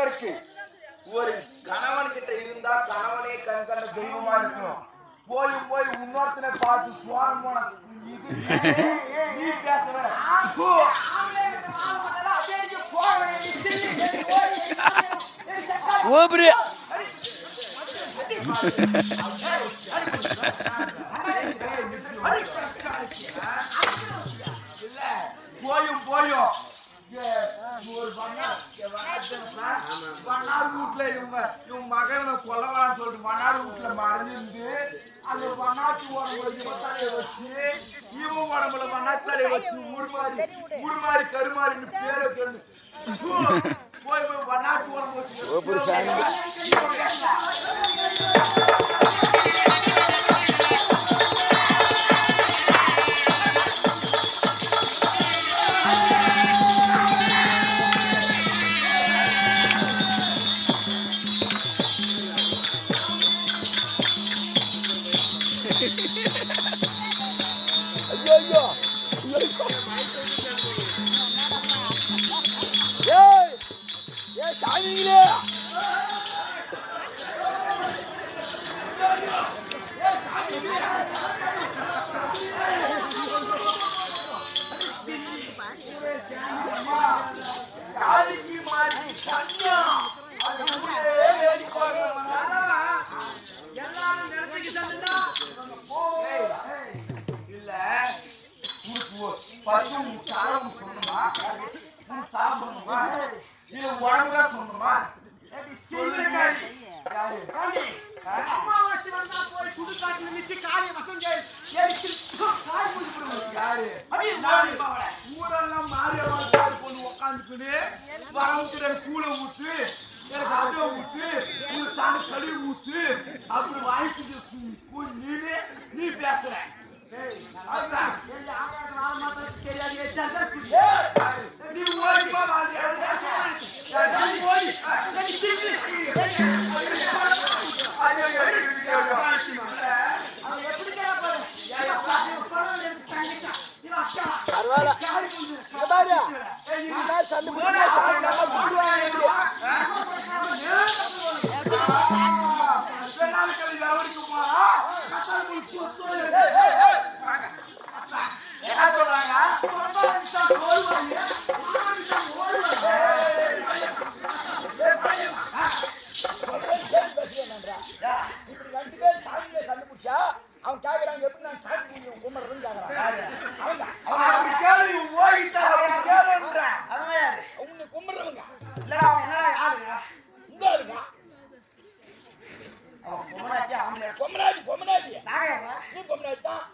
இவருக்கு ஒரு கணவன் கிட்ட இருந்தா கணவனே கண் கண்ட தெய்வமா இருக்கணும் போய் போய் இன்னொருத்தனை பார்த்து சுவாரம் போன இது நீ பேச வேற போ. ஓபரு பண்ணார் வீட்டுல இவங்க இவங்க மகனை கொல்லவான்னு சொல்லிட்டு மன்னார் வீட்டுல மறைஞ்சிருந்து அந்த பண்ணாச்சி உடம்புல இவன் தலையை வச்சு இவன் உடம்புல பண்ணாச்சி தலையை வச்சு உருமாறி உருமாறி கருமாறின்னு பேரை சொல்லு போய் போய் பண்ணாச்சி உடம்பு ஐயோ ஏ செய். எரிச்சு காய் மூடி போடுவாங்க. யாரு அடி நாலு பாவல. ஊரெல்லாம் மாரியம்மா கார் கொண்டு உக்காந்துக்கிட்டு வரவுக்கு கூழ ஊத்து எனக்கு அதை ஊத்து ஒரு சாணி கழுவி ஊத்து அப்படி நீனே நீ பேசுற தெரியாது. ஏய், ஏய். அத்தா, என்ன சொல்றாங்க ரெண்டு பேர் சாமியில சண்டை பிடிச்சா அவன் கேக்குறாங்க எப்படி நான் சாமி கும்பிடுறதுன்னு கேக்குறான் அவங்க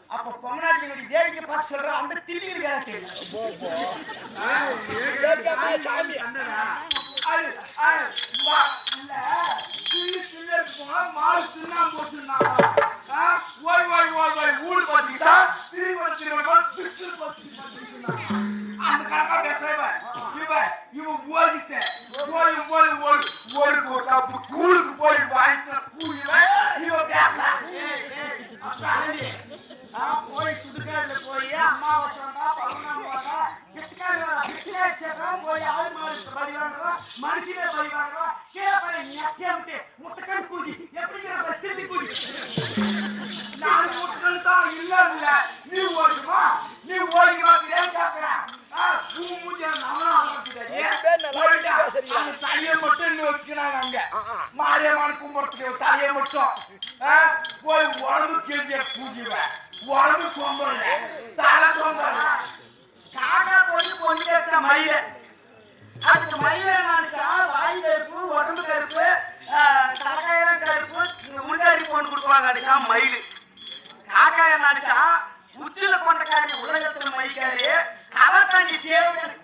அப்ப பொம்மனாட்டிகளுடைய வேடிக்கை பார்த்து சொல்ற அந்த தில்லிகளுக்கு வேலை தெரியும் சாமி. அது இல்ல. போனா தின்னா ஓய் ஓய் ஓய் ஓய் ஊடு பாத்தீங்களா திரும்ப திரும்ப திருச்சி போச்சுன்னாங்க அந்த கணக்கா பேசுறவன் இவன். இவன் ஓடிட்ட ஓடி ஓடி ஓடி ஓடிக்கு ஒரு கப்பு கூழுக்கு போய் வாங்கிட்ட வாங்குறோம், மனுஷனே பலி வாங்குறோம். கீழே போய் நெத்தியை விட்டு, முட்டைக்கண் கூதி, எப்படிங்கிற பாரு, திருப்பி கூதி. நான் முட்கள் தான் இல்ல இல்ல நீ ஓடிமா நீ ஓடிமா ஏன் கேக்குற ஆ, உன் மூஞ்சிய. பேசுறீங்க. அந்த தலையை மட்டும் இன்னும் வச்சுக்கினாங்க அங்க மாரியம்மன் கும்பிடுறதுக்கு ஒரு தலையை மட்டும் போய் உடம்பு கேள்விய பூஜிவேன் உடம்பு சொந்தம் தலை சொந்தம் காக்கா போய் கேட்டா மயில. அதுக்கு மயில வாய் கருப்பு, உடம்பு கருப்பு, ஆ, கருப்பு, முன்னாடி பொண்ணு கொடுப்பாங்க அடிச்சா மயில். காக்காய நினைச்சா, உச்சில கொண்டக்காரி உலகத்துல மயிக்காரு. அவர் தங்கி தேவையான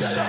Yeah.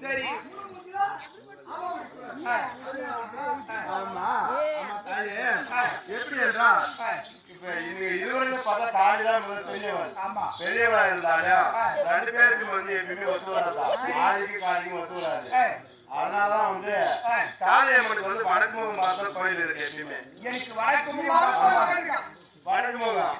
சரி. எப்படி என்றால் இப்ப இதுவரையில பார்த்தா தாடிதான் முதல் பெரியவர் பெரியவரா இருந்தாலும் ரெண்டு பேருக்கு வந்து எப்பயுமே ஒத்து வராதா ஆளுக்கு காலைக்கு ஒத்து வராது அதனாலதான் வந்து காளியம்மனுக்கு வந்து வடக்கு முகம் கோயில் இருக்கு எப்பயுமே. எனக்கு வடக்கு முகம் வடக்கு முகம்.